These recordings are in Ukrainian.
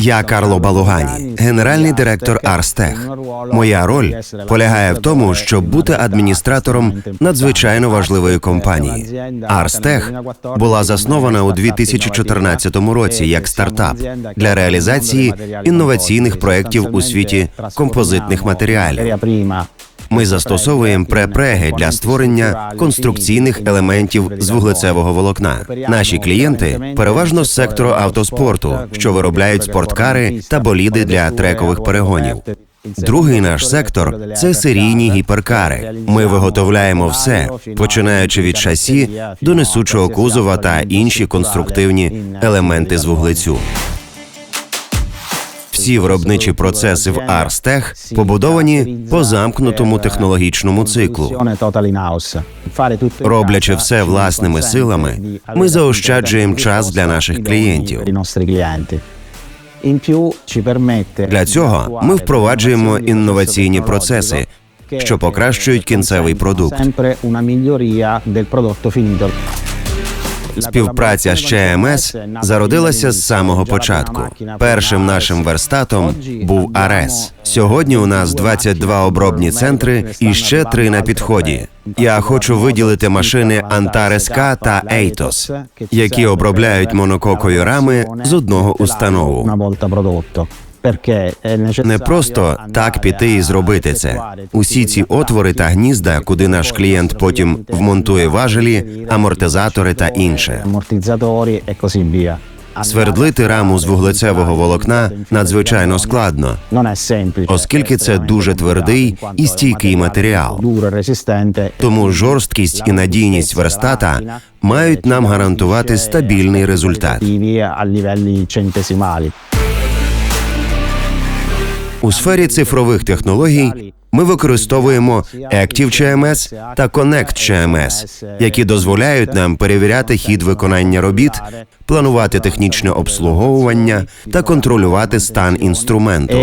Я Карло Балугані, генеральний директор Арстех. Моя роль полягає в тому, щоб бути адміністратором надзвичайно важливої компанії. Арстех була заснована у 2014 році як стартап для реалізації інноваційних проєктів у світі композитних матеріалів. Ми застосовуємо препреги для створення конструкційних елементів з вуглецевого волокна. Наші клієнти переважно з сектору автоспорту, що виробляють спорткари та боліди для трекових перегонів. Другий наш сектор це серійні гіперкари. Ми виготовляємо все, починаючи від шасі до несучого кузова та інші конструктивні елементи з вуглецю. Всі виробничі процеси в Арстех побудовані по замкнутому технологічному циклу. Роблячи все власними силами, ми заощаджуємо час для наших клієнтів. Для цього ми впроваджуємо інноваційні процеси, що покращують кінцевий продукт. Співпраця з ЧМС зародилася з самого початку. Першим нашим верстатом був Арес. Сьогодні у нас 22 обробні центри і ще три на підході. Я хочу виділити машини Antares K та Eitos, які обробляють монококові рами з одного установу. Не просто так піти і зробити це. Усі ці отвори та гнізда, куди наш клієнт потім вмонтує важелі, амортизатори та інше. Свердлити раму з вуглецевого волокна надзвичайно складно, оскільки це дуже твердий і стійкий матеріал. Тому жорсткість і надійність верстата мають нам гарантувати стабільний результат. У сфері цифрових технологій ми використовуємо Active CMS та Connect CMS, які дозволяють нам перевіряти хід виконання робіт, планувати технічне обслуговування та контролювати стан інструменту.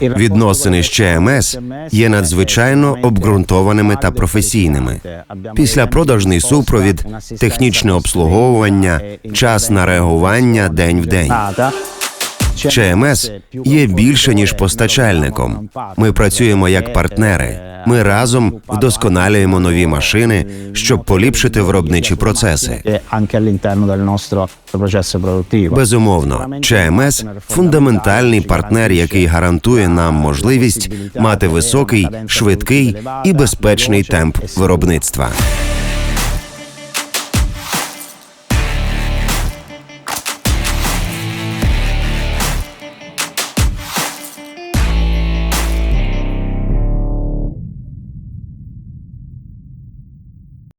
Відносини з ЧМС є надзвичайно обґрунтованими та професійними. Післяпродажний супровід, технічне обслуговування, час на реагування день в день. ЧМС є більше ніж постачальником. Ми працюємо як партнери. Ми разом вдосконалюємо нові машини, щоб поліпшити виробничі процеси. Безумовно, ЧМС фундаментальний партнер, який гарантує нам можливість мати високий, швидкий і безпечний темп виробництва.